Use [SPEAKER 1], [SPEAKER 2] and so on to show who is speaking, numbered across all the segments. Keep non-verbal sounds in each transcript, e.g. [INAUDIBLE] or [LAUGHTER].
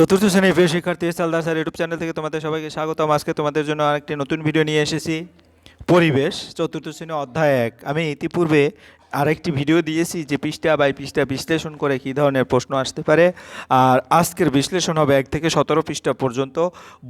[SPEAKER 1] চতুর্থ শ্রেণির প্রিয় শিক্ষার্থী সালদার স্যার ইউটিউব চ্যানেল থেকে তোমাদের সবাইকে স্বাগতম। আজকে তোমাদের জন্য আরেকটি নতুন ভিডিও নিয়ে এসেছি। পরিবেশ, চতুর্থ শ্রেণি অধ্যায় এক। আমি ইতিপূর্বে আরেকটি ভিডিও দিয়েছি যে পৃষ্ঠা বাই পৃষ্ঠা বিশ্লেষণ করে কী ধরনের প্রশ্ন আসতে পারে। আর আজকের বিশ্লেষণ হবে এক থেকে সতেরো পৃষ্ঠা পর্যন্ত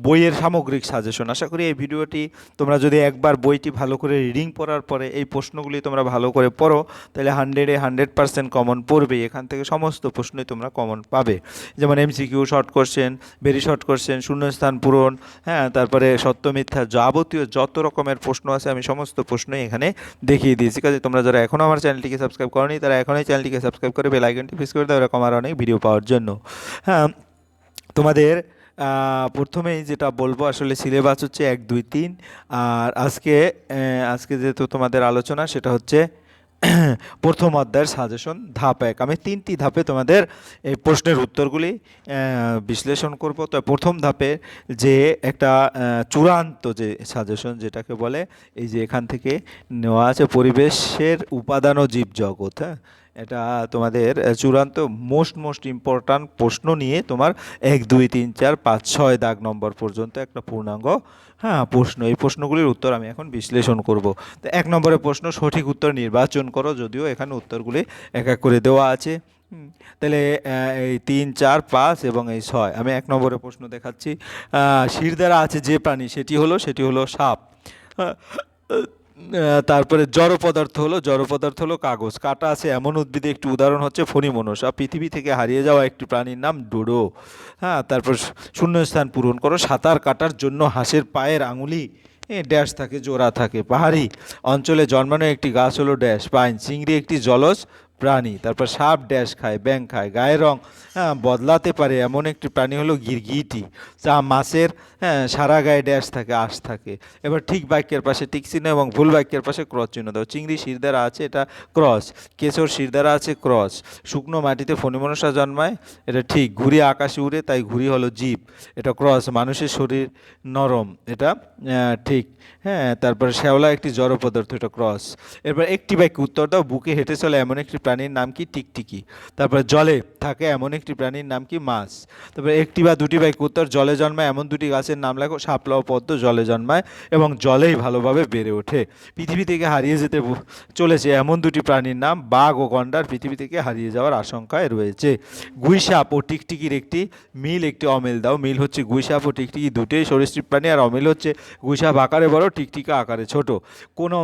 [SPEAKER 1] বইয়ের সামগ্রিক সাজেশন। আশা করি এই ভিডিওটি তোমরা যদি একবার বইটি ভালো করে রিডিং পড়ার পরে এই প্রশ্নগুলি তোমরা ভালো করে পড়ো, তাহলে হান্ড্রেডে হান্ড্রেড পার্সেন্ট কমন পড়বে। এখান থেকে সমস্ত প্রশ্নই তোমরা কমন পাবে। যেমন MCQ short question very short question শূন্যস্থান পূরণ হ্যাঁ তারপরে সত্য, মিথ্যা, যাবতীয় যত রকমের প্রশ্ন আছে, আমি সমস্ত প্রশ্নই এখানে দেখিয়ে দিয়েছি। কাজে তোমরা যারা এখনও আমার চ্যানেলটিকে সাবস্ক্রাইব করনি, তারা এখনই চ্যানেলটিকে সাবস্ক্রাইব করে বেল আইকনটি প্রেস করে দাও, এরকম আর অনেক ভিডিও পাওয়ার জন্য। হ্যাঁ তোমাদের প্রথমেই যেটা বলব, আসলে সিলেবাস হচ্ছে এক, দুই, তিন, আর আজকে আজকে যেহেতু তোমাদের আলোচনা, সেটা হচ্ছে [CLEARS THROAT] প্রথম অধ্যায়ের সাজেশন ধাপ এক। আমি তিনটি ধাপে তোমাদের এই প্রশ্নের উত্তরগুলি বিশ্লেষণ করব। তো প্রথম ধাপে যে একটা চূড়ান্ত যে সাজেশন যেটাকে বলে, এই যে এখান থেকে নেওয়া আছে, পরিবেশের উপাদান ও জীবজগৎ হ্যাঁ? এটা তোমাদের চূড়ান্ত মোস্ট মোস্ট ইম্পর্ট্যান্ট প্রশ্ন নিয়ে তোমার এক দুই তিন চার পাঁচ ছয় দাগ নম্বর পর্যন্ত একটা পূর্ণাঙ্গ হ্যাঁ প্রশ্ন। এই প্রশ্নগুলির উত্তর আমি এখন বিশ্লেষণ করব। তো এক নম্বরের প্রশ্ন সঠিক উত্তর নির্বাচন করো যদিও এখানে উত্তরগুলি এক এক করে দেওয়া আছে। তাহলে এই তিন চার পাঁচ এবং এই ছয়। আমি এক নম্বরে প্রশ্ন দেখাচ্ছি। আহ, শিরদাঁড়া আছে যে প্রাণী সেটি হলো সেটি হলো সাপ। আহ, তারপরে জড় পদার্থ হলো, জড় পদার্থ হলো কাগজ। কাটা আছে এমন উদ্ভিদে, একটি উদাহরণ হচ্ছে ফণিমনসা পৃথিবী থেকে হারিয়ে যাওয়া একটি প্রাণীর নাম ডোডো। হ্যাঁ তারপর শূন্যস্থান পূরণ করো, সাঁতার কাটার জন্য হাঁসের পায়ের আঙুলি ড্যাশ থাকে, জোড়া থাকে, পাহাড়ি অঞ্চলে জন্মানো একটি গাছ হলো ড্যাশ। পাইন, চিংড়ি একটি জলজ প্রাণী, তারপর সাপ, ড্যাশ খায় ব্যাং খায়, গায়ের রং হ্যাঁ বদলাতে পারে এমন একটি প্রাণী হলো গিরগিটি, যা মাছের হ্যাঁ সারা গায়ে ড্যাশ থাকে, আঁশ থাকে। এবার ঠিক বাক্যের পাশে টিক চিহ্ন এবং ভুল বাক্যের পাশে ক্রস চিহ্ন দাও। চিংড়ি শিরদারা আছে এটা ক্রস, কেশর শিরদারা আছে ক্রস। শুকনো মাটিতে ফণিমনসা জন্মায়, এটা ঠিক। ঘুড়ি আকাশে উড়ে, তাই ঘুরি হলো জীব। এটা ক্রস, মানুষের শরীর নরম, এটা ঠিক। হ্যাঁ তারপরে শ্যাওলা একটি জড় পদার্থ, এটা ক্রস। এরপর একটি বাক্য উত্তর দাও, বুকে হেঁটে চলে এমন একটি প্রাণীর নাম কি টিকটিকি? তারপরে জলে থাকে এমন একটি প্রাণীর নাম কি মাছ। তারপরে একটি বা দুটি বাক্য উত্তর জলে জন্মায় এমন দুটি গাছের নাম লেখো, শাপলা ও পদ্ম জলে জন্মায় এবং জলেই ভালোভাবে বেড়ে ওঠে। পৃথিবী থেকে হারিয়ে যেতে চলেছে এমন দুটি প্রাণীর নাম বাঘ ও গন্ডার পৃথিবী থেকে হারিয়ে যাওয়ার আশঙ্কায় রয়েছে। গুইসাপ ও টিকটিকির একটি মিল, একটি অমিল দাও। মিল হচ্ছে গুইসাপ ও টিকটিকি দুটোই সরীসৃপ প্রাণী, আর অমিল হচ্ছে গুইসাপ আকারে বড়, টিকটিকা আকারে ছোট। কোনো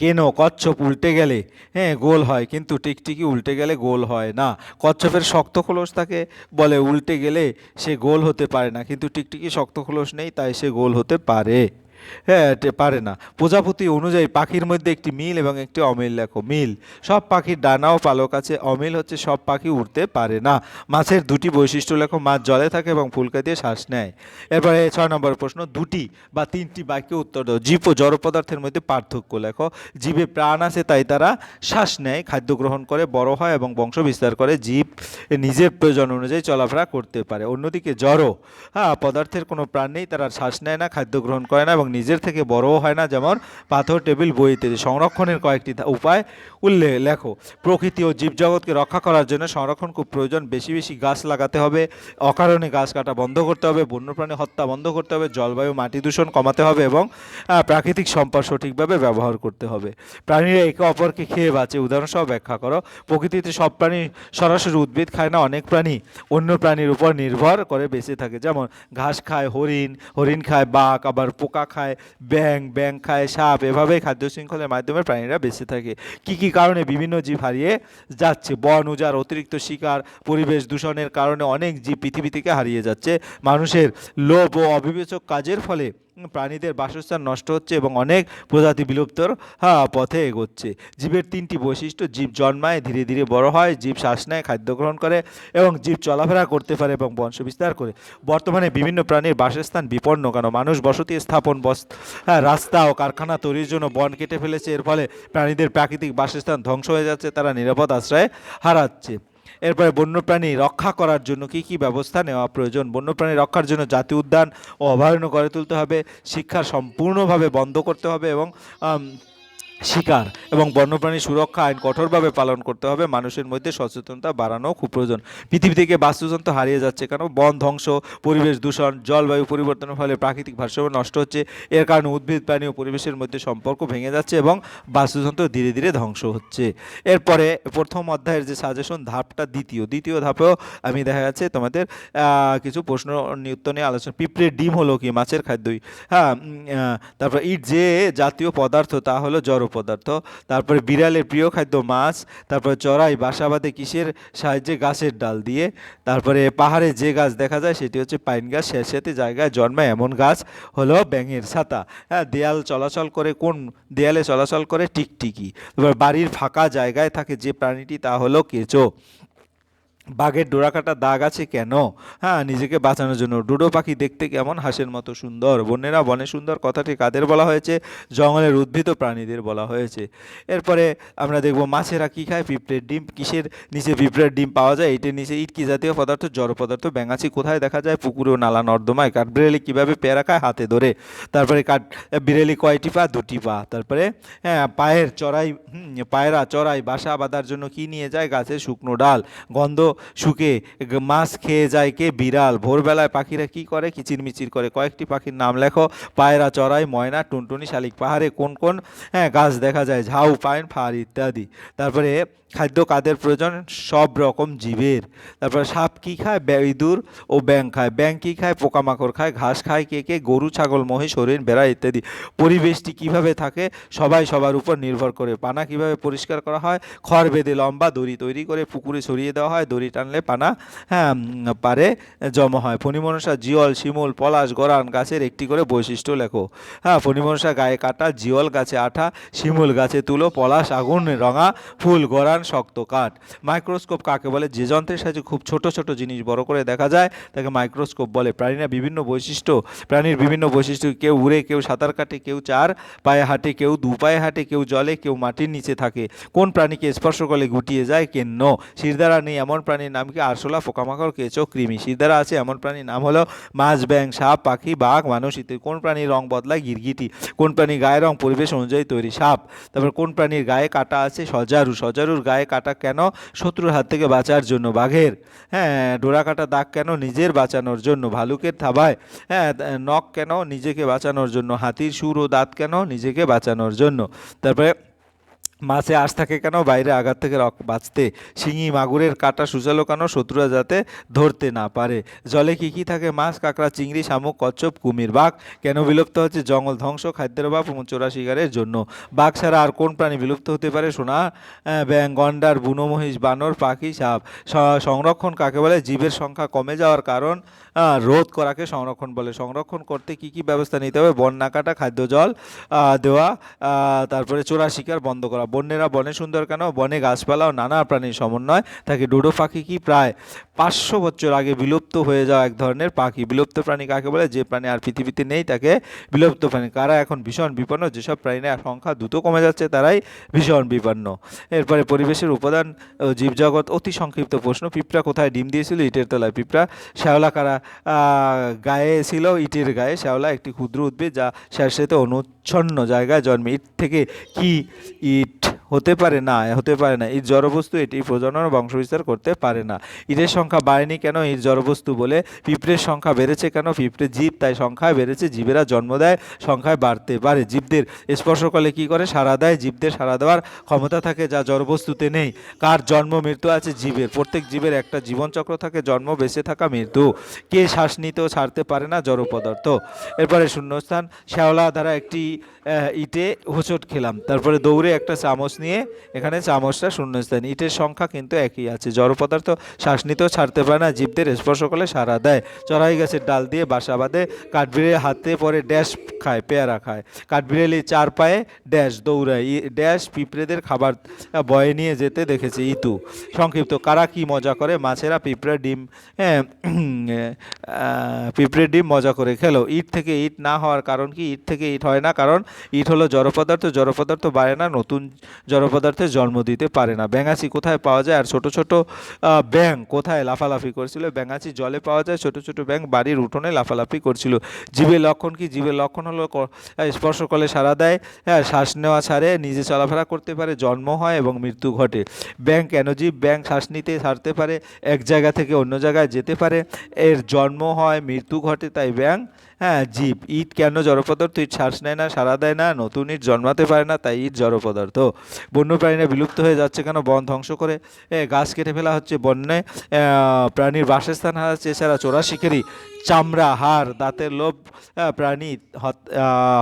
[SPEAKER 1] কেন কচ্ছপ উল্টে গেলে? হ্যাঁ গোল হয়, কিন্তু টিকটিকি উল্টে গেলে গোল হয় না। কচ্ছপের শক্ত খোলস তাকে বলে, উল্টে গেলে সে গোল হতে পারে না, কিন্তু টিকটিকি শক্ত খোলস নেই, তাই সে গোল হতে পারে। হ্যাঁ পারে না। প্রজাপতি অনুযায়ী পাখির মধ্যে একটি মিল এবং একটি অমিল, লেখো, মিল। সব পাখির ডানা ও পালক আছে। অমিল হচ্ছে সব পাখি উড়তে পারে না। মাছের দুটি বৈশিষ্ট্য, লেখো, মাছ জলে থাকে এবং ফুলকা দিয়ে শ্বাস নেয়। এরপরে ছয় নম্বর প্রশ্ন, দুটি বা তিনটি বাক্যে উত্তর দাও। জীব ও জড় পদার্থের মধ্যে পার্থক্য, লেখো। জীবে প্রাণ আছে, তাই তারা শ্বাস নেয়, খাদ্য গ্রহণ করে, বড় হয় এবং বংশ বিস্তার করে। জীব নিজের প্রয়োজন অনুযায়ী চলাফেরা করতে পারে। অন্যদিকে জড় হ্যাঁ পদার্থের কোনো প্রাণ নেই, তারা শ্বাস নেয় না, খাদ্য গ্রহণ করে না এবং নিজের থেকে বড়ও হয় না, যেমন পাথর, টেবিল, বই ইত্যাদি। সংরক্ষণের কয়েকটি উপায় উল্লেখ লেখো। প্রকৃতি ও জীবজগৎকে রক্ষা করার জন্য সংরক্ষণ খুব প্রয়োজন। বেশি বেশি গাছ লাগাতে হবে, অকারণে গাছ কাটা বন্ধ করতে হবে, বন্যপ্রাণী হত্যা বন্ধ করতে হবে, জলবায়ু, মাটি দূষণ কমাতে হবে এবং প্রাকৃতিক সম্পদ সঠিকভাবে ব্যবহার করতে হবে। প্রাণীরা একে অপরকে খেয়ে বাঁচে। উদাহরণসহ ব্যাখ্যা করো। প্রকৃতিতে সব প্রাণী সরাসরি উদ্ভিদ খায় না, অনেক প্রাণী অন্য প্রাণীর উপর নির্ভর করে বেঁচে থাকে। যেমন ঘাস খায় হরিণ হরিণ খায় বাঘ, আবার পোকা খায় ব্যাং ব্যাং খায়, সাপ, এভাবেই খাদ্য শৃঙ্খলের মাধ্যমে প্রাণীরা বেঁচে থাকে। কি কি কারণে বিভিন্ন জীব হারিয়ে যাচ্ছে? বন, উজাড়, অতিরিক্ত শিকার, পরিবেশ দূষণের কারণে অনেক জীব পৃথিবী থেকে হারিয়ে যাচ্ছে। মানুষের লোভ ও অবিবেচক কাজের ফলে প্রাণীদের বাসস্থান নষ্ট হচ্ছে এবং অনেক প্রজাতি বিলুপ্তর পথে এগোচ্ছে। জীবের তিনটি বৈশিষ্ট্য, জীব জন্মায়, ধীরে ধীরে বড় হয়, জীব শ্বাস নেয়, খাদ্য গ্রহণ করে এবং জীব চলাফেরা করতে পারে এবং বংশ বিস্তার করে। বর্তমানে বিভিন্ন প্রাণীর বাসস্থান বিপন্ন, কেন মানুষ বসতি স্থাপন, বস হ্যাঁ রাস্তা ও কারখানা তৈরির জন্য বন কেটে ফেলেছে। এর ফলে প্রাণীদের প্রাকৃতিক বাসস্থান ধ্বংস হয়ে যাচ্ছে, তারা নিরাপদ আশ্রয় হারাচ্ছে। এরপরে বন্যপ্রাণী রক্ষা করার জন্য কি কি ব্যবস্থা নেওয়া প্রয়োজন? বন্যপ্রাণী রক্ষার জন্য জাতীয় উদ্যান ও অভয়ারণ্য গড়ে তুলতে হবে, শিক্ষা সম্পূর্ণভাবে বন্ধ করতে হবে এবং শিকার এবং বন্যপ্রাণী সুরক্ষা আইন কঠোরভাবে পালন করতে হবে। মানুষের মধ্যে সচেতনতা বাড়ানো খুব প্রয়োজন পৃথিবী থেকে বাস্তুতন্ত্র হারিয়ে যাচ্ছে কেন? বন ধ্বংস, পরিবেশ দূষণ, জলবায়ু পরিবর্তনের ফলে প্রাকৃতিক ভারসাম্য নষ্ট হচ্ছে। এর কারণে উদ্ভিদ, প্রাণী ও পরিবেশের মধ্যে সম্পর্ক ভেঙে যাচ্ছে এবং বাস্তুতন্ত্র ধীরে ধীরে ধ্বংস হচ্ছে। এরপরে প্রথম অধ্যায়ের যে সাজেশন ধাপটা দ্বিতীয়। দ্বিতীয় ধাপেও আমি দেখা যাচ্ছে তোমাদের কিছু প্রশ্ন উত্তর নিয়ে আলোচনা। পিঁপড়ের ডিম হলো কি? মাছের খাদ্যই। হ্যাঁ তারপর ইট যে জাতীয় পদার্থ তা হলো জড় পদার্থ, তারপরে বিড়ালের প্রিয় খাদ্য মাছ, তারপরে চড়াই বাসা বাঁধে কিসের সাহায্যে গাছের ডাল দিয়ে, তারপরে পাহাড়ে যে গাছ দেখা যায় সেটি হচ্ছে পাইন গাছ স্যাঁতস্যাঁতে জায়গায় জন্মায় এমন গাছ হলো ব্যাঙের ছাতা। হ্যাঁ দেয়াল চলাচল করে কোন দেয়ালে চলাচল করে টিকটিকি এবার বাড়ির ফাঁকা জায়গায় থাকে যে প্রাণীটি তা হলো কেঁচো। বাঘের ডোরাকাটা দাগ আছে কেন? হ্যাঁ নিজেকে বাঁচানোর জন্য। ডুডো পাখি দেখতে কেমন? হাঁসের মতো সুন্দর। বন্যেরা বনে সুন্দর কথাটি কাদের বলা হয়েছে? জঙ্গলের উদ্ভিদ প্রাণীদের বলা হয়েছে। এরপরে আমরা দেখব মাছেরা কী খায়? পিঁপড়ের ডিম। কিসের নিচে পিঁপড়ের ডিম পাওয়া যায়? এটির নিচে ইট কি জাতীয় পদার্থ? জড় পদার্থ। ব্যাঙাচি কোথায় দেখা যায়? পুকুরে ও নালা নর্দমায়। কাঠবিড়ালি কীভাবে পেয়ারা খায়? হাতে ধরে। তারপরে কাঠ বিড়ালি কয়টি পা? দুটি পা। তারপরে হ্যাঁ পায়ের চড়াই পায়রা চড়াই, বাসা বাঁধার জন্য কি নিয়ে যায়? গাছের শুকনো ডাল। গন্ধ শুকে মাছ খেয়ে যায় কে বিড়াল? ভোরবেলায় পাখিরা কি করে? কিচিরমিচির করে। কয়েকটি পাখির নাম লেখো। পায়রা চড়াই, ময়না, টুনটুনি, শালিক পাহাড়ে কোন কোন হ্যাঁ গাছ দেখা যায়, ঝাউ, পাইন, ফার ইত্যাদি। তারপরে খাদ্য কাদের প্রয়োজন? সব রকম জীবের। তারপরে সাপ কি খায়? ইঁদুর ও ব্যাং খায়। ব্যাং কি খায়? পোকামাকড় খায়। ঘাস খায় কে কে? গরু, ছাগল, মহিষ, হরিণ বেড়া ইত্যাদি। পরিবেশটি কীভাবে থাকে? সবাই সবার উপর নির্ভর করে। পানা কীভাবে পরিষ্কার করা হয়? খড় বেঁধে লম্বা দড়ি তৈরি করে পুকুরে ছড়িয়ে দেওয়া হয়। দড়ি টানলে পানা হ্যাঁ পারে, জমা হয়। ফণিমনসা জিয়ল শিমুল, পলাশ, গরান গাছের একটি করে বৈশিষ্ট্য লেখো। হ্যাঁ ফণিমনসা গায়ে কাটা জিয়ল গাছে আঠা, শিমুল গাছে তুলো, পলাশ, আগুন, রঙা, ফুল, গরান, শক্ত কাঠ। মাইক্রোস্কোপ কাকে বলে? যে যন্ত্রের সাহায্যে খুব ছোট ছোট জিনিস বড় করে দেখা যায়, তাকে মাইক্রোস্কোপ বলে। প্রাণীরা বিভিন্ন বৈশিষ্ট্য, প্রাণীর বিভিন্ন বৈশিষ্ট্য, কেউ উড়ে, কেউ সাঁতার কাটে, কেউ চার পায়ে হাঁটে, কেউ দু পায়ে হাঁটে, কেউ জলে, কেউ মাটির নিচে থাকে। কোন প্রাণীকে স্পর্শ করলে গুটিয়ে যায়, কেন? শিরদারা নেই, এমন প্রাণীর নাম কি আরশোলা, পোকামাকড়, কেঁচো, কৃমি? শিরদারা আছে এমন প্রাণীর নাম হলো মাছ ব্যাং সাপ, পাখি, বাঘ, মানুষ ইত্যাদি। কোন প্রাণীর রং বদলায় গিরগিটি? কোন প্রাণীর গায়ের রং পরিবেশ অনুযায়ী তৈরি? সাপ। তারপর কোন প্রাণীর গায়ে কাটা আছে? সজারু। সজারুর গায়ে কাটা কেন? শত্রুর হাত থেকে বাঁচার জন্য বাঘের। হ্যাঁ ডোরা কাটা দাগ কেন? নিজের বাঁচানোর জন্য। ভালুকের থাবায়। হ্যাঁ নখ কেন? নিজেকে বাঁচানোর জন্য। হাতির সুর ও দাঁত কেন? নিজেকে বাঁচানোর জন্য। তারপরে মাছে আঁশ থাকে কেন? বাইরে আঘাত থেকে বাঁচতে। শিঙি, মাগুরের কাটা সুচালো কেন? শত্রুরা যাতে ধরতে না পারে। জলে কি কি থাকে? মাছ, কাঁকড়া, চিংড়ি, শামুক, কচ্ছপ, কুমির, বাঘ। কেন বিলুপ্ত হচ্ছে? জঙ্গল ধ্বংস, খাদ্যের অভাব এবং চোরা শিকারের জন্য। বাঘ ছাড়া আর কোন প্রাণী বিলুপ্ত হতে পারে? সোনা ব্যাং গন্ডার, বুনো মহিষ, বানর, পাখি, সাপ। সংরক্ষণ কাকে বলে? জীবের সংখ্যা কমে যাওয়ার কারণ রোধ করাকে সংরক্ষণ বলে। সংরক্ষণ করতে কি কি ব্যবস্থা নিতে হবে? বন্যা কাটা, খাদ্য জল দেওয়া তারপরে চোরা শিকার বন্ধ করা। বন্যেরা বনে সুন্দর কেন? বনে গাছপালা ও নানা প্রাণীর সমন্বয়। তাকে ডোডো পাখি কি? প্রায় পাঁচশো বছর আগে বিলুপ্ত হয়ে যাওয়া এক ধরনের পাখি। বিলুপ্ত প্রাণী কাকে বলে? যে প্রাণী আর পৃথিবীতে নেই তাকে বিলুপ্ত প্রাণী। কারা এখন ভীষণ বিপন্ন? যেসব প্রাণীর সংখ্যা দ্রুত কমে যাচ্ছে, তারাই ভীষণ বিপন্ন। এরপরে পরিবেশের উপাদান জীবজগৎ। অতি সংক্ষিপ্ত প্রশ্ন, পিঁপড়া কোথায়? ডিম দিয়েছিল ইটের তলায়। পিঁপড়া, শ্যাওলা কারা গায়ে ছিল ইটের গায়ে শ্যাওলা, একটি ক্ষুদ্র উদ্ভিদ যা স্যাঁতস্যাঁতে অনুচ্ছন্ন জায়গায় জন্মে। ইট থেকে কি হতে পারে না, হতে পারে না। ইট জড়বস্তু এটি প্রজনন বংশবিস্তার করতে পারে না। ইটের সংখ্যা বাড়েনি কেন? ইট জড়বস্তু বলে পিঁপড়ের সংখ্যা বেড়েছে কেন? পিঁপড়ে জীব, তাই সংখ্যায় বেড়েছে, জীবেরা জন্ম দেয়, সংখ্যায় বাড়তে পারে। জীবদের স্পর্শ করলে কি করে? সারা দেয়, জীবদের সারা দেওয়ার ক্ষমতা থাকে যা জড়বস্তুতে নেই। কার জন্ম মৃত্যু আছে? জীবের। প্রত্যেক জীবের একটা জীবনচক্র থাকে, জন্ম, বেঁচে থাকা, মৃত্যু। কে শ্বাস নিতেও ছাড়তে পারে না? জড় পদার্থ। এরপরে শূন্যস্থান, শ্যাওলা দ্বারা একটি ইটে হোঁচট খেলাম। তারপরে দৌড়ে একটা চামচ নিয়ে এখানে চামচটা শূন্যস্থান ইটের সংখ্যা কিন্তু একই আছে। জড় পদার্থ শ্বাস নিতেও ছাড়তে পারে না, জীবদের স্পর্শ করলে সারা দেয়। চড়াই গাছের ডাল দিয়ে বাসা বাঁধে, কাঠবিড়ে হাতে পরে ড্যাশ খায়, পেয়ারা খায়। কাঠবিড়েলি চার পায়ে ড্যাশ দৌড়ায়। ড্যাশ পিঁপড়েদের খাবার বয়ে নিয়ে যেতে দেখেছে ইতু। সংক্ষিপ্ত, কারা কি মজা করে? মাছেরা পিঁপড়ে ডিম পিঁপড়ের ডিম মজা করে খেলো। ইট থেকে ইট না হওয়ার কারণ কি? ইট থেকে ইট হয় না, কারণ ইট হলো জড় পদার্থ। জড় পদার্থ বাড়ে না, নতুন জড় পদার্থের জন্ম দিতে পারে না। ব্যাঙাচি কোথায় পাওয়া যায়? আর ছোট ছোট ব্যাঙ কোথায় লাফালাফি করছিল? ব্যাঙাচি জলে পাওয়া যায়, ছোট ছোট ব্যাঙ বাড়ির উঠোনে লাফালাফি করছিল। জীবের লক্ষণ কি? জীবের লক্ষণ হলো স্পর্শ করলে সাড়া দেয় হ্যাঁ শ্বাস নেওয়া ছাড়ে, নিজে চলাফেরা করতে পারে, জন্ম হয় এবং মৃত্যু ঘটে। ব্যাঙ কেন জীব? ব্যাঙ শ্বাস নিতে ছাড়তে পারে, এক জায়গা থেকে অন্য জায়গায় যেতে পারে, এর জন্ম হয়, মৃত্যু ঘটে, তাই ব্যাঙ হ্যাঁ জীব, ইট কেন জড় পদার্থ ইট শ্বাস নেয় না সারা দেয় না, নতুন ইট জন্মাতে পারে না, তাই ইট জড় পদার্থ বন্যপ্রাণীরা বিলুপ্ত হয়ে যাচ্ছে কেন? বন ধ্বংস করে গাছ কেটে ফেলা হচ্ছে বন্যে প্রাণীর বাসস্থান হারাচ্ছে, এছাড়া চোরা শিকারি, চামড়া, হাড়, দাঁতের লোভ প্রাণী হত-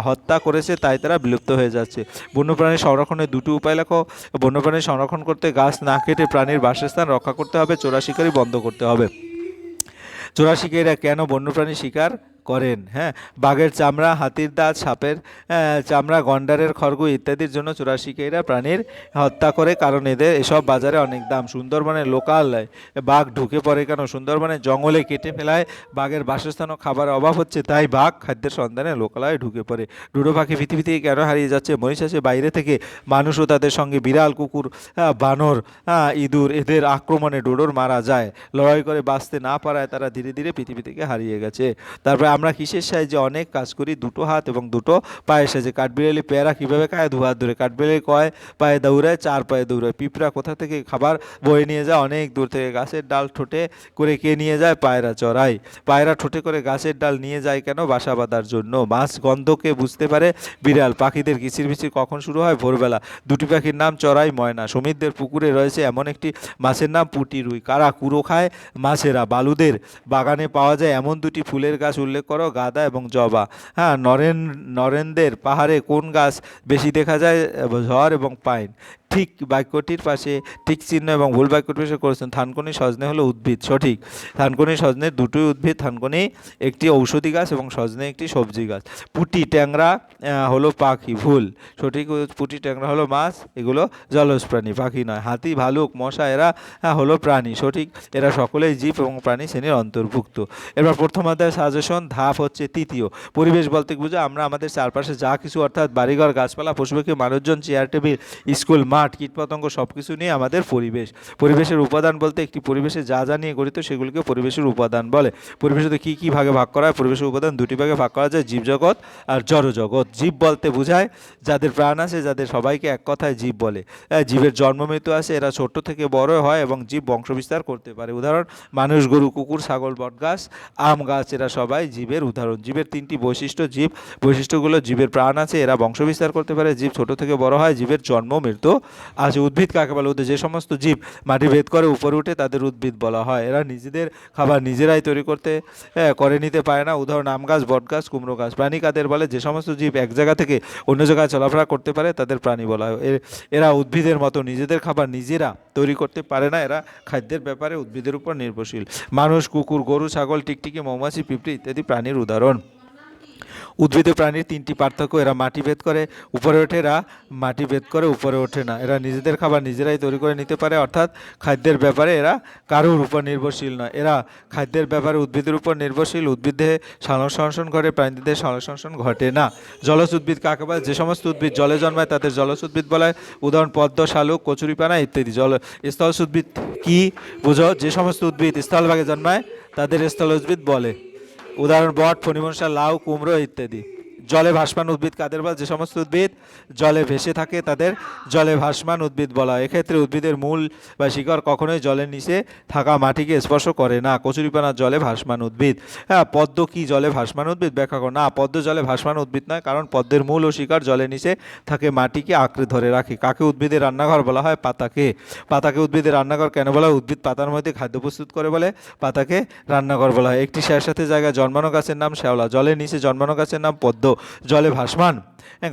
[SPEAKER 1] হত্যা করেছে, তাই তারা বিলুপ্ত হয়ে যাচ্ছে। বন্যপ্রাণী সংরক্ষণের দুটি উপায় লেখো। বন্যপ্রাণী সংরক্ষণ করতে গাছ না কেটে প্রাণীর বাসস্থান রক্ষা করতে হবে, চোরা শিকারি বন্ধ করতে হবে। চোরা শিকারীরা কেন বন্যপ্রাণী শিকার? করেন হ্যাঁ? বাঘের চামড়া, হাতির দাঁত, সাপের চামড়া, গন্ডারের খড়গ ইত্যাদির জন্য চোরা শিকারীরা প্রাণীর হত্যা করে, কারণ এদের এসব বাজারে অনেক দাম। সুন্দরবনের লোকাল বাঘ ঢুকে পড়ে কেন? সুন্দরবনের জঙ্গলে কেটে ফেলায় বাঘের বাসস্থান ও খাবারের অভাব হচ্ছে, তাই বাঘ খাদ্যের সন্ধানে লোকালয়ে ঢুকে পড়ে। ডুডো পাখি পৃথিবী থেকে কেন হারিয়ে যাচ্ছে? মহিষ আছে বাইরে থেকে মানুষও তাদের সঙ্গে বিড়াল, কুকুর বানর ইঁদুর এদের আক্রমণে ডোডোর মারা যায়। লড়াই করে বাঁচতে না পারায় তারা ধীরে ধীরে পৃথিবী থেকে হারিয়ে গেছে। তারপরে আমরা কিসের সাহায্যে অনেক কাজ করি? দুটো হাত এবং দুটো পায়ের সাহায্যে। কাঠবিড়ালি পেয়ারা কীভাবে খায়? দু হাত ধরে কাঠবিড়ালি কয় পায়ে দৌড়ায়, চার পায়ে দৌড়ায়। পিঁপড়া কোথা থেকে খাবার বয়ে নিয়ে যায়? অনেক দূর থেকে গাছের ডাল ঠোঁটে করে কে নিয়ে যায়? পায়রা চড়াই পায়রা ঠোঁটে করে গাছের ডাল নিয়ে যায় কেন? বাসা বাঁধার জন্য। মাছ গন্ধকে বুঝতে পারে? বিড়াল। পাখিদের কিচির মিচির কখন শুরু হয়? ভোরবেলা। দুটি পাখির নাম চড়াই ময়না। সমীরদের পুকুরে রয়েছে এমন একটি মাছের নাম পুটি রুই। কারা কুড়ো খায়? মাছেরা। বালুদের বাগানে পাওয়া যায় এমন দুটি ফুলের গাছ উল্লেখ করো গাঁদা এবং জবা। হ্যাঁ নরেন, নরেনদের পাহাড়ে কোন গাছ বেশি দেখা যায়? ঝড় এবং পাইন। ঠিক বাক্যটির পাশে ঠিক চিহ্ন এবং ভুল বাক্যটির পাশে করেছেন, থানকুনি সজনে হলো উদ্ভিদ, সঠিক। থানকুনি সজনে দুটোই উদ্ভিদ, থানকুনি একটি ঔষধি গাছ এবং সজনে একটি সবজি গাছ। পুটি ট্যাংরা হলো পাখি, ভুল। সঠিক পুটি ট্যাংরা হলো মাছ, এগুলো জলজ প্রাণী, পাখি নয়। হাতি, ভালুক, মশা, এরা হলো প্রাণী, সঠিক। এরা সকলেই জীব এবং প্রাণী শ্রেণির অন্তর্ভুক্ত। এবার প্রথম অধ্যায় সাজেশন, ধাপ হচ্ছে তৃতীয়। পরিবেশ বলতে বুঝো, আমরা আমাদের চারপাশে যা কিছু, অর্থাৎ বাড়িঘর, গাছপালা, পশুপাখি, মানুষজন, চেয়ার, টেবিল, স্কুল, মাঠ কীটপতঙ্গ সব কিছু নিয়ে আমাদের পরিবেশ। পরিবেশের উপাদান বলতে একটি পরিবেশে যা যা নিয়ে গঠিত সেগুলিকে পরিবেশের উপাদান বলে। পরিবেশে কী কী ভাগে ভাগ করা হয়? পরিবেশের উপাদান দুটি ভাগে ভাগ করা যায়, জীবজগৎ আর জড়জগৎ। জীব বলতে বোঝায় যাদের প্রাণ আছে, যাদের সবাইকে এক কথায় জীব বলে। জীবের জন্ম মৃত্যু আছে, এরা ছোট্ট থেকে বড় হয় এবং জীব বংশবিস্তার করতে পারে। উদাহরণ, মানুষ, গরু, কুকুর, ছাগল, বটগাছ, আম গাছ, এরা সবাই জীবের উদাহরণ। জীবের তিনটি বৈশিষ্ট্য জীব। বৈশিষ্ট্যগুলো, জীবের প্রাণ আছে, এরা বংশবিস্তার করতে পারে। জীব ছোট থেকে বড় হয়, জীবের জন্ম, মৃত্যু আছে উদ্ভিদ কাকে বলে? উদ্ভিদ যে সমস্ত জীব মাটি ভেদ করে উপরে উঠে তাদের উদ্ভিদ বলা হয়। এরা নিজেদের খাবার নিজেরাই তৈরি করতে হ্যাঁ, করে নিতে পারে না। উদাহরণ আম গাছ বট গাছ কুমড়ো গাছ প্রাণী কাদের বলে? যে সমস্ত জীব এক জায়গা থেকে অন্য জায়গায় চলাফেরা করতে পারে তাদের প্রাণী বলা হয়। এরা উদ্ভিদের মতো নিজেদের খাবার নিজেরা তৈরি করতে পারে না। এরা খাদ্যের ব্যাপারে উদ্ভিদের উপর নির্ভরশীল। মানুষ কুকুর গরু ছাগল টিকটিকি মৌমাছি পিঁপড়ি ইত্যাদি প্রাণীর উদাহরণ। উদ্ভিদ প্রাণীর তিনটি পার্থক্য, এরা মাটি ভেদ করে উপরে ওঠে, এরা মাটি ভেদ করে উপরে ওঠে না। এরা নিজেদের খাবার নিজেরাই তৈরি করে নিতে পারে, অর্থাৎ খাদ্যের ব্যাপারে এরা কারোর উপর নির্ভরশীল নয়। এরা খাদ্যের ব্যাপারে উদ্ভিদের উপর নির্ভরশীল, উদ্ভিদে সালোকসংশ্লেষণ ঘটে, প্রাণীদের সালোকসংশ্লেষণ ঘটে না। জলজ উদ্ভিদ কাকে বলে? যে সমস্ত উদ্ভিদ জলে জন্মায় তাদের জলজ উদ্ভিদ বলা হয়। উদাহরণ, পদ্ম, শালুক কচুরিপানা ইত্যাদি। জল, স্থলজ উদ্ভিদ কী? বুঝো, যে সমস্ত উদ্ভিদ স্থলভাগে জন্মায়, তাদের স্থল উদ্ভিদ বলে। উদাহরণ বট ফণিমনসা লাউ কুমড়ো ইত্যাদি। জলে ভাসমান উদ্ভিদ কাদের বলে? যে সমস্ত উদ্ভিদ জলে ভেসে থাকে তাদের জলে ভাসমান উদ্ভিদ বলা হয়। এক্ষেত্রে উদ্ভিদের মূল বা শিকড় কখনোই জলের নিচে থাকা মাটিকে স্পর্শ করে না। কচুরিপানা জলে ভাসমান উদ্ভিদ। হ্যাঁ পদ্ম কি জলে ভাসমান উদ্ভিদ? ব্যাখ্যা করো। না, পদ্ম জলে ভাসমান উদ্ভিদ নয়, কারণ পদ্মের মূল ও শিকড় জলের নিচে থাকে মাটিকে আঁকড়ে ধরে রাখে। কাকে উদ্ভিদের রান্নাঘর বলা হয়? পাতাকে। পাতাকে উদ্ভিদের রান্নাঘর কেন বলা হয়? উদ্ভিদ পাতার মধ্যে খাদ্য প্রস্তুত করে বলে পাতাকে রান্নাঘর বলা হয়। একটি সাথে জায়গায় জন্মানো গাছের নাম শ্যাওলা। জলের নিচে জন্মানো গাছের নাম পদ্ম। জলে ভাসমান।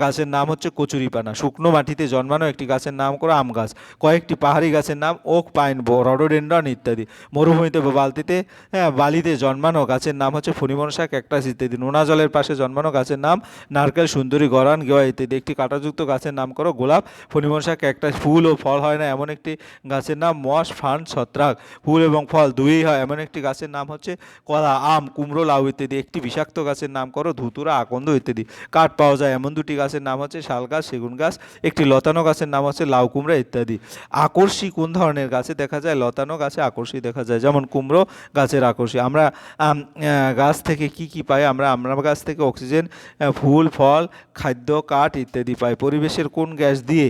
[SPEAKER 1] গাছের নাম হচ্ছে কচুরিপানা। শুকনো মাটিতে জন্মানো একটি গাছের নাম করো আম গাছ। কয়েকটি পাহাড়ি গাছের নাম ওক, পাইন রডোডেন্ডন ইত্যাদি। মরুভূমিতে বালতিতে হ্যাঁ বালিতে জন্মানো গাছের নাম হচ্ছে ফণিমনসা ক্যাকটাস ইত্যাদি। নোনা জলের পাশে জন্মানো গাছের নাম নারকেল, সুন্দরী, গরান, গেওয়া ইত্যাদি। একটি কাঁটাযুক্ত গাছের নাম করো গোলাপ। ফণিমনসা ক্যাকটাস ফুল ও ফল হয় না, এমন একটি গাছের নাম মশ, ফান, ছত্রাক। ফুল এবং ফল দুইই হয়, এমন একটি গাছের নাম হচ্ছে কলা, আম, কুমড়ো, লাউ ইত্যাদি। একটি বিষাক্ত গাছের নাম করো ধুতুরা, আকন্দ ইত্যাদি। কাঠ পাওয়া যায় এমন দুটি গাছের নাম হচ্ছে শাল গাছ, সেগুন গাছ, একটি লতানো গাছের নাম হচ্ছে লাউ কুমড়া ইত্যাদি। আকর্ষী কোন ধরনের গাছে দেখা যায়? লতানো গাছে আকর্ষী দেখা যায়। যেমন কুমড়ো গাছের আকর্ষী। আমরা গাছ থেকে কি কি পাই? আমরা আমরা গাছ থেকে অক্সিজেন ফুল, ফল, খাদ্য, কাঠ ইত্যাদি পাই। পরিবেশের কোন গ্যাস দিয়ে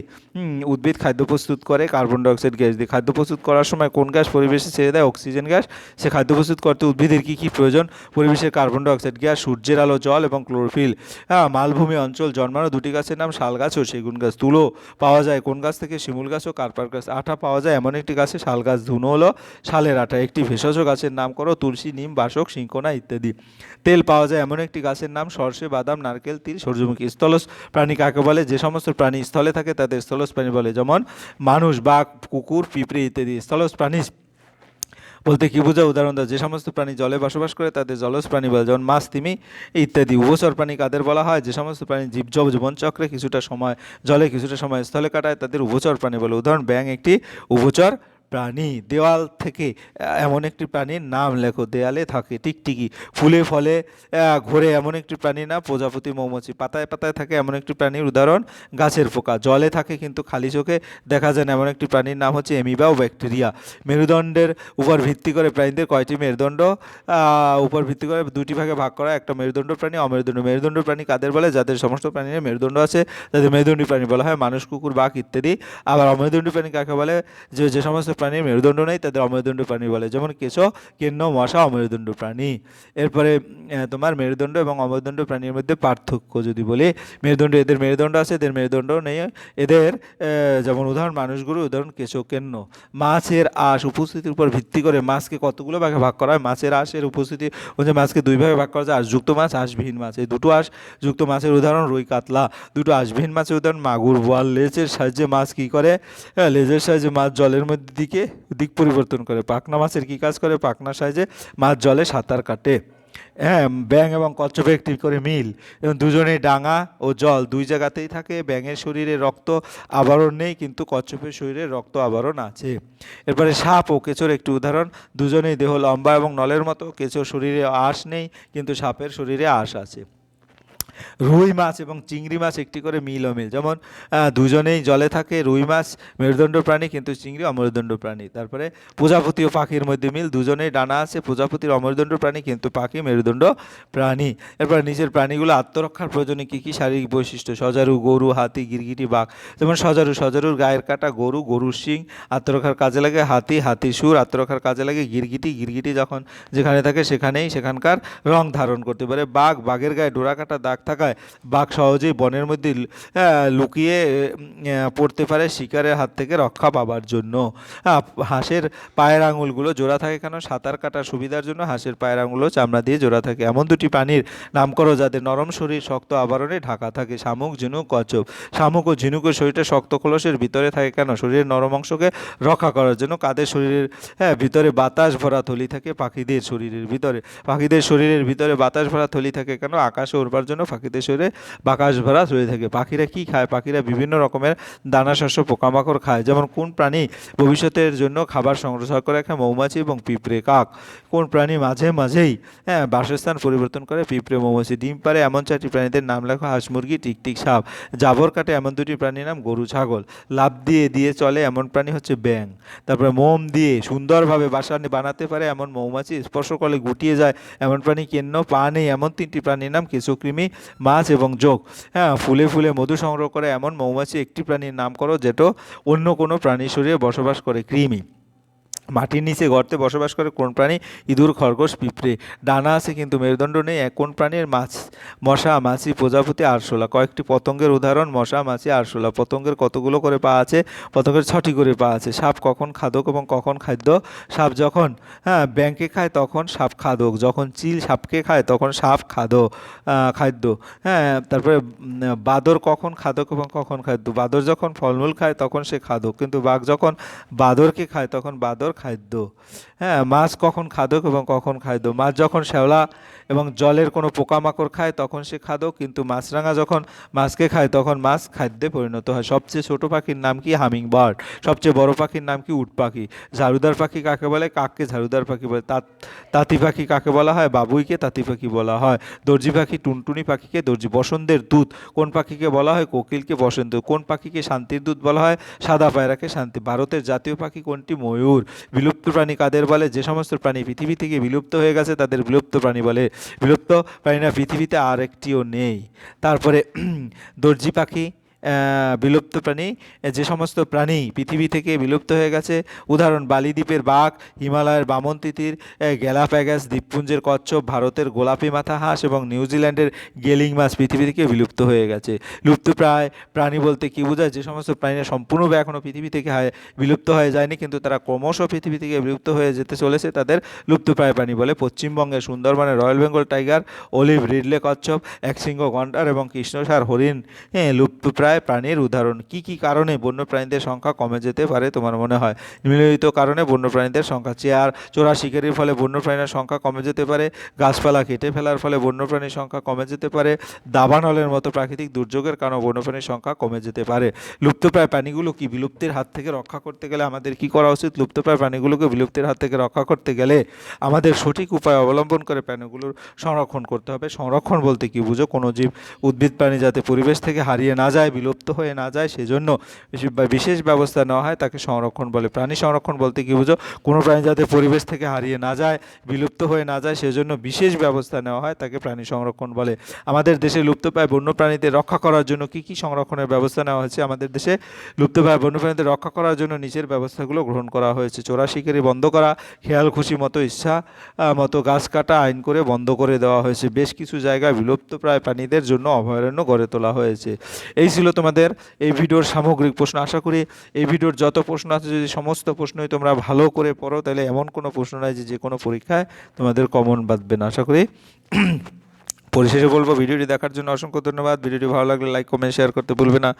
[SPEAKER 1] উদ্ভিদ খাদ্য প্রস্তুত করে? কার্বন ডাইঅক্সাইড গ্যাস দিয়ে। খাদ্য প্রস্তুত করার সময় কোন গ্যাস পরিবেশে ছেড়ে দেয়? Oxygen gas. সে খাদ্য প্রস্তুত করতে উদ্ভিদের কী কী প্রয়োজন? পরিবেশের কার্বন ডাইঅক্সাইড গ্যাস, সূর্যের আলো, জল এবং ক্লোরোফিল। মালভূমি অঞ্চল জন্মানো দুটি গাছের নাম শাল গাছ ও সেগুন গাছ। তুলো পাওয়া যায় কোন গাছ থেকে? শিমুল গাছ ও কার্পার গাছ। আঠা পাওয়া যায় এমন একটি গাছে। শাল গাছ ধুনো হলো শালের আঠা। একটি ভেষজ গাছের নাম করো তুলসী, নিম, বাসক, সিংকোনা ইত্যাদি। তেল পাওয়া যায় এমন একটি গাছের নাম সর্ষে, বাদাম, নারকেল, তিল, সূর্যমুখী। স্থলস প্রাণী কাকে বলে? যে সমস্ত প্রাণী স্থলে থাকে তাদের স্থলস প্রাণী বলে। যেমন মানুষ, বাঘ, কুকুর, পিঁপড়ে ইত্যাদি। স্থলস প্রাণী বলতে কি বোঝা উদাহরণ দাও, যে সমস্ত প্রাণী জলে বসবাস করে, তাদের জলজ প্রাণী বলে, যেমন মাছ, তিমি ইত্যাদি। উভচর প্রাণী কাদের বলা হয়? যে সমস্ত প্রাণী জীব জীবনচক্রে কিছুটা সময়, জলে কিছুটা সময় স্থলে কাটায়, তাদের উভচর প্রাণী বলে। উদাহরণ ব্যাং একটি উভচর প্রাণী, দেওয়াল থেকে এমন একটি প্রাণীর নাম লেখো, দেয়ালে থাকে টিকটিকি ফুলে ফলে ঘোরে এমন একটি প্রাণী না প্রজাপতি, মৌমাছি। পাতায় পাতায় থাকে এমন একটি প্রাণীর উদাহরণ, গাছের পোকা। জলে থাকে কিন্তু খালি চোখে দেখা যায় না, এমন একটি প্রাণীর নাম হচ্ছে এমিবা ও ব্যাকটেরিয়া। মেরুদণ্ডের উপর ভিত্তি করে প্রাণীদের কয়টি মেরুদণ্ড? উপর ভিত্তি করে দুটি ভাগে ভাগ করা একটা মেরুদণ্ড প্রাণী, অমেরুদণ্ড। মেরুদণ্ড প্রাণী কাদের বলে? যাদের সমস্ত প্রাণীর মেরুদণ্ড আছে তাদের মেরুদণ্ডী প্রাণী বলা হয় মানুষ, কুকুর, বাঘ ইত্যাদি। আবার অমেরুদণ্ডী প্রাণী কাকে বলে? যে যে সমস্ত প্রাণীর মেরুদণ্ড নেই তাদের অমেরুদণ্ড প্রাণী বলে। যেমন কেঁচো কেন্ন মশা অমেরুদণ্ড প্রাণী। এরপরে তোমার মেরুদণ্ড এবং অমেরুদণ্ড প্রাণীর মধ্যে পার্থক্য যদি বলি মেরুদণ্ড এদের মেরুদণ্ড আছে এদের মেরুদণ্ড নেই। এদের যেমন উদাহরণ মানুষগুলো উদাহরণ কেঁচো কেন্ন। মাছের আঁশ উপস্থিতির উপর ভিত্তি করে মাছকে কতগুলো ভাগে ভাগ করা হয়? মাছের আঁশের উপস্থিতি হচ্ছে মাছকে দুই ভাগে ভাগ করা যায়। আঁশযুক্ত মাছ আশবিহীন মাছ। এই দুটো আঁশ যুক্ত মাছের উদাহরণ রুই কাতলা। দুটো আশবিহীন মাছের উদাহরণ মাগুর বোয়াল লেজের সাহায্যে মাছ কী করে? হ্যাঁ, লেজের সাহায্যে মাছ জলের মধ্যে দিকে দিক পরিবর্তন করে। পাখনা মাছের কী কাজ করে? পাখনার সাইজে মাছ জলে সাঁতার কাটে। হ্যাঁ ব্যাং এবং কচ্ছপে একটি করে মিল। এবং দুজনেই ডাঙা ও জল। দুই জায়গাতেই থাকে। ব্যাঙের শরীরে রক্ত আবরণ নেই, কিন্তু কচ্ছপের শরীরে রক্ত আবরণ আছে। এরপরে সাপ ও কেঁচোর একটি উদাহরণ। দুজনেই দেহ লম্বা এবং নলের মতো। কেঁচোর শরীরে আঁশ নেই, কিন্তু সাপের শরীরে আঁশ আছে। রুই মাছ এবং চিংড়ি মাছ একটি করে মিল অমিল যেমন দুজনেই জলে থাকে রুই মাছ, মেরুদণ্ড প্রাণী কিন্তু চিংড়ি, অমেরুদণ্ড প্রাণী। তারপরে প্রজাপতি ও পাখির মধ্যে মিল, দুজনেই ডানা আছে, প্রজাপতির অমেরুদণ্ড প্রাণী কিন্তু পাখি, মেরুদণ্ড প্রাণী। এরপর নিজের প্রাণীগুলো আত্মরক্ষার প্রয়োজনে কী কী শারীরিক বৈশিষ্ট্য? সজারু, গরু, হাতি, গিরগিটি, বাঘ। যেমন, সজারু, সজারুর গায়ের কাটা গরু, গরুর শিং আত্মরক্ষার কাজে লাগে হাতি হাতি সুর আত্মরক্ষার কাজে লাগে গিরগিটি। গিরগিটি যখন যেখানে থাকে সেখানেই সেখানকার রং ধারণ করতে পারে বাঘ। বাঘের গায়ে ডোরা কাটা দাগ থাকায় বাঘ সহজেই বনের মধ্যে লুকিয়ে পড়তে পারে শিকারের হাত থেকে রক্ষা পাবার জন্য। হাঁসের পায়ের আঙুলগুলো জোড়া থাকে কেন? সাঁতার কাটার সুবিধার জন্য হাঁসের পায়ের আঙুলও চামড়া দিয়ে জোড়া থাকে। এমন দুটি প্রাণীর নাম করো যাদের নরম শরীর, শক্ত আবরণে ঢাকা থাকে। শামুক, ঝিনুক, কচ্ছপ। শামুক ও ঝিনুকের শরীরটা শক্ত খোলসের ভিতরে থাকে কেন? শরীরের নরম অংশকে রক্ষা করার জন্য কাদের শরীরের হ্যাঁ ভিতরে বাতাস ভরা থলি থাকে? পাখিদের শরীরের ভিতরে। পাখিদের শরীরের ভিতরে বাতাস ভরা থলি থাকে কেন? আকাশে উড়বার জন্য পাখিদের শরীরে বাতাস ভরা থলি থাকে। পাখিরা কি খায়? পাখিরা বিভিন্ন রকমের দানা শস্য পোকামাকড় খায়। যেমন কোন প্রাণী ভবিষ্যতের জন্য খাবার সংগ্রহ করে রাখে মৌমাছি এবং পিঁপড়ে কাক। কোন প্রাণী মাঝে মাঝেই হ্যাঁ বাসস্থান পরিবর্তন করে পিঁপড়ে, মৌমাছি, ডিম পারে এমন চারটি প্রাণীদের নাম লেখো হাঁস, মুরগি, টিকটিক, সাপ। জাবর কাটে এমন দুটি প্রাণীর নাম গরু, ছাগল। লাভ দিয়ে দিয়ে চলে এমন প্রাণী হচ্ছে ব্যাং তারপরে মোম দিয়ে সুন্দরভাবে বাসা বানাতে পারে এমন মৌমাছি, স্পর্শ করলে গুটিয়ে যায় এমন প্রাণী কেন্ন, পা নেই এমন তিনটি প্রাণীর নাম কেঁচুকৃমি মাছ এবং যোগ। হ্যাঁ ফুলে ফুলে মধু সংগ্রহ করে এমন মৌমাছি একটি প্রাণীর নাম করো যেটা অন্য কোনো প্রাণী শরীরে বসবাস করে। কৃমি। মাটির নিচে গর্তে বসবাস করে কোন প্রাণী? ইঁদুর, খরগোশ, পিঁপড়ে। ডানা আছে কিন্তু মেরুদণ্ড নেই। এক কোন প্রাণীর মাছ? মশা, মাছি, প্রজাপতি, আরশোলা। কয়েকটি পতঙ্গের উদাহরণ, মশা, মাছি, আরশোলা। পতঙ্গের কতগুলো করে পা আছে? পতঙ্গের ছটি করে পা আছে। সাপ কখন খাদক এবং কখন খাদ্য? সাপ যখন হ্যাঁ ব্যাংকে খায় তখন সাপ খাদক। যখন চিল সাপকে খায় তখন সাপ খাদো খাদ্য। হ্যাঁ তারপরে বাদর কখন খাদক এবং কখন খাদ্য? বাদর যখন ফলমূল খায় তখন সে খাদক। কিন্তু বাঘ যখন বাদরকে খায় তখন বাদর খাদ্য। হ্যাঁ মাছ কখন খাদক এবং কখন খাদ্য মাছ যখন শ্যাওলা এবং জলের কোনো পোকামাকড় খায় তখন সে খাদক কিন্তু মাছরাঙা যখন মাছকে খায় তখন মাছ খাদ্যে পরিণত হয়। সবচেয়ে ছোট পাখির নাম কি? হামিং বার্ড সবচেয়ে বড় পাখির নাম কি? উট পাখি। ঝাড়ুদার পাখি কাকে বলে? কাককে ঝাড়ুদার পাখি বলে। তাঁত তাঁতি পাখি কাকে বলা হয়? বাবুইকে তাঁতি পাখি বলা হয়। দর্জি পাখি টুনটুনি পাখিকে দর্জি। বসন্তের দূত কোন পাখিকে বলা হয়? কোকিলকে বসন্ত কোন পাখিকে শান্তির দূত বলা হয়? সাদা পায়রাকে শান্তি। ভারতের জাতীয় পাখি কোনটি? ময়ূর। বিলুপ্ত প্রাণী কাদের বলে? যে সমস্ত প্রাণী পৃথিবী থেকে বিলুপ্ত হয়ে গেছে, তাদের বিলুপ্ত প্রাণী বলে। বিলুপ্ত প্রাণীরা পৃথিবীতে আর একটিও নেই। তারপরে দর্জি পাখি বিলুপ্ত প্রাণী যে সমস্ত প্রাণী পৃথিবী থেকে বিলুপ্ত হয়ে গেছে, উদাহরণ, বালিদ্বীপের বাঘ, হিমালয়ের বামন তিতির গ্যালাপ্যাগাস, দ্বীপপুঞ্জের কচ্ছপ, ভারতের গোলাপি মাথা হাঁস এবং নিউজিল্যান্ডের গেলিং মাছ পৃথিবী থেকে বিলুপ্ত হয়ে গেছে। লুপ্তপ্রায় প্রাণী বলতে কি বোঝায়? যে সমস্ত প্রাণীরা সম্পূর্ণভাবে এখনও পৃথিবী থেকে বিলুপ্ত হয়ে যায়নি, কিন্তু তারা ক্রমশ পৃথিবী থেকে বিলুপ্ত হয়ে যেতে চলেছে তাদের লুপ্তপ্রায় প্রাণী বলে। পশ্চিমবঙ্গের সুন্দরবনের royal Bengal tiger, olive ridley কচ্ছপ, একশৃঙ্গ গন্ডার এবং কৃষ্ণসার হরিণ হ্যাঁ লুপ্তপ্রায় প্রাণীর উদাহরণ। কি কি কারণে বন্য প্রাণীদের সংখ্যা কমে যেতে পারে তোমার মনে হয়? নিম্নলিখিত কারণে বন্য প্রাণীদের সংখ্যা চেয়ার, চোরা শিকারির ফলে বন্য প্রাণীর সংখ্যা কমে যেতে পারে, গাছপালা কেটে ফেলার ফলে বন্য প্রাণীর সংখ্যা কমে যেতে পারে, দাবানলের মতো প্রাকৃতিক দুর্যোগের কারণে বন্য প্রাণীর সংখ্যা কমে যেতে পারে। লুপ্তপ্রায় প্রাণীগুলো কি বিলুপ্তির হাত থেকে রক্ষা করতে গেলে আমাদের কি করা উচিত? লুপ্তপ্রায় প্রাণীগুলোকে বিলুপ্তির হাত থেকে রক্ষা করতে গেলে আমাদের সঠিক উপায় অবলম্বন করে প্রাণীগুলোর সংরক্ষণ করতে হবে। সংরক্ষণ বলতে কি বুঝো? কোনো জীব উদ্ভিদ প্রাণী যাতে পরিবেশ থেকে হারিয়ে না যায় বিলুপ্ত হয়ে না যায়, সেজন্য বিশেষ- ব্যবস্থা নেওয়া হয় তাকে সংরক্ষণ বলে। প্রাণী সংরক্ষণ বলতে কি বুঝো? কোনো প্রাণী যাতে পরিবেশ থেকে হারিয়ে না যায়, বিলুপ্ত হয়ে না যায়, সেজন্য বিশেষ ব্যবস্থা নেওয়া হয় তাকে প্রাণী সংরক্ষণ বলে। আমাদের দেশে লুপ্তপ্রায় বন্য প্রাণীদের রক্ষা করার জন্য কি কি সংরক্ষণের ব্যবস্থা নেওয়া হয়েছে? আমাদের দেশে লুপ্তপ্রায় বন্যপ্রাণীদের রক্ষা করার জন্য নিচের ব্যবস্থাগুলো গ্রহণ করা হয়েছে। চোরা শিকারি বন্ধ করা, খেয়াল, খুশি মতো ইচ্ছা মতো গাছ কাটা আইন করে বন্ধ করে দেওয়া হয়েছে। বেশ কিছু জায়গায় বিলুপ্তপ্রায় প্রাণীদের জন্য অভয়ারণ্য গড়ে তোলা হয়েছে। এই ছিল তোমাদের এই ভিডিওর সামগ্রিক প্রশ্ন। আশা করি এই ভিডিওর যত প্রশ্ন আছে, যদি সমস্ত প্রশ্নই তোমরা ভালো করে পড়ো, তাহলে এমন কোনো প্রশ্ন নাই যে যে কোনো পরীক্ষায় তোমাদের কমন বাঁধবে না। আশা করি [CLEARS THROAT] পরিশেষে বলব, ভিডিওটি দেখার জন্য অসংখ্য ধন্যবাদ। ভিডিওটি ভালো লাগলে লাইক কমেন্ট শেয়ার করতে ভুলবে না।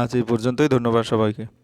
[SPEAKER 1] আজ এই পর্যন্তই। ধন্যবাদ সবাইকে।